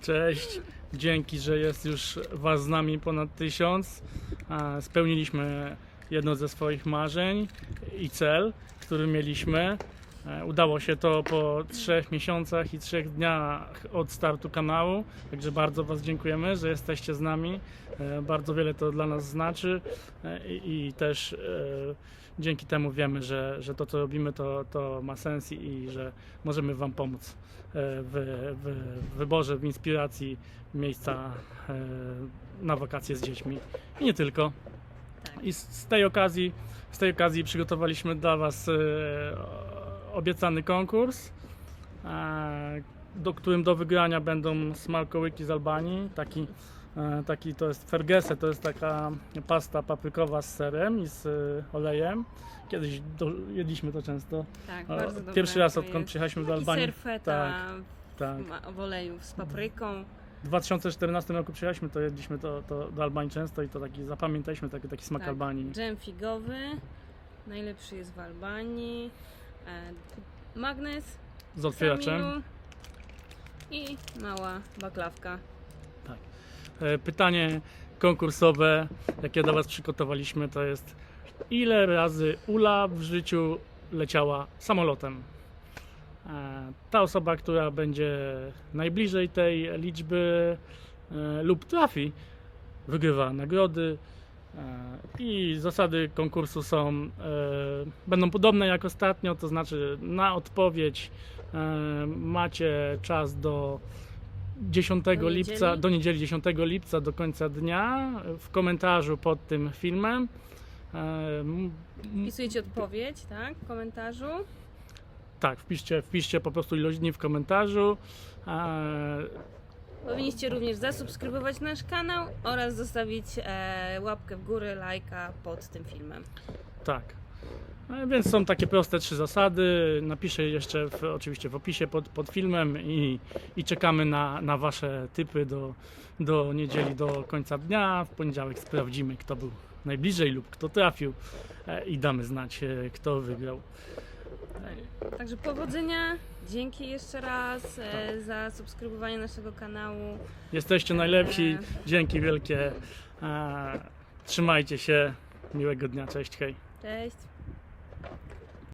Cześć, dzięki, że jest już Was z nami ponad tysiąc. Spełniliśmy jedno ze swoich marzeń i cel, który mieliśmy. E, Udało się to po trzech miesiącach i trzech dniach od startu kanału, także bardzo Was dziękujemy, że jesteście z nami. E, Bardzo wiele to dla nas znaczy e, i, i też dzięki temu wiemy, że, że to co robimy to, to ma sens i, że możemy Wam pomóc w, w, wyborze, w inspiracji miejsca na wakacje z dziećmi i nie tylko. Tak. I z, tej okazji, z tej okazji przygotowaliśmy dla Was obiecany konkurs, e, do którym do wygrania będą smakołyki z Albanii. Taki, e, taki to jest fergese, to jest taka pasta paprykowa z serem i z e, olejem. Kiedyś do, jedliśmy to często. Tak, bardzo. Pierwszy raz odkąd przyjechaliśmy do Albanii. ser feta tak. w, ma- w oleju z papryką. W 2014 roku przyjechaliśmy, to jedliśmy to, to do Albanii często i to taki zapamiętaliśmy taki, taki smak Tak. Albanii. Dżem figowy. Najlepszy jest w Albanii. E, magnes. Z otwieraczem. I mała baklawka. E, Pytanie konkursowe, jakie dla Was przygotowaliśmy, to jest ile razy Ula w życiu leciała samolotem? E, Ta osoba, która będzie najbliżej tej liczby lub trafi, wygrywa nagrody. E, I zasady konkursu są, e, będą podobne jak ostatnio, to znaczy na odpowiedź e, macie czas do 10 Do lipca, niedzieli? do niedzieli 10 lipca do końca dnia w komentarzu pod tym filmem. Wpisujecie odpowiedź, tak? W komentarzu. tak, wpiszcie, wpiszcie po prostu ilość dni w komentarzu. Powinniście również zasubskrybować nasz kanał oraz zostawić e, łapkę w górę, lajka pod tym filmem. Tak. E, Więc są takie proste trzy zasady. Napiszę jeszcze w, oczywiście w opisie pod, pod filmem i, i czekamy na, na Wasze typy do, do niedzieli, do końca dnia. W poniedziałek sprawdzimy, kto był najbliżej lub kto trafił e, i damy znać, e, kto wygrał. Także powodzenia. Dzięki jeszcze raz e, za subskrybowanie naszego kanału. Jesteście najlepsi. Dzięki wielkie. E, Trzymajcie się. Miłego dnia. Cześć, hej. Cześć.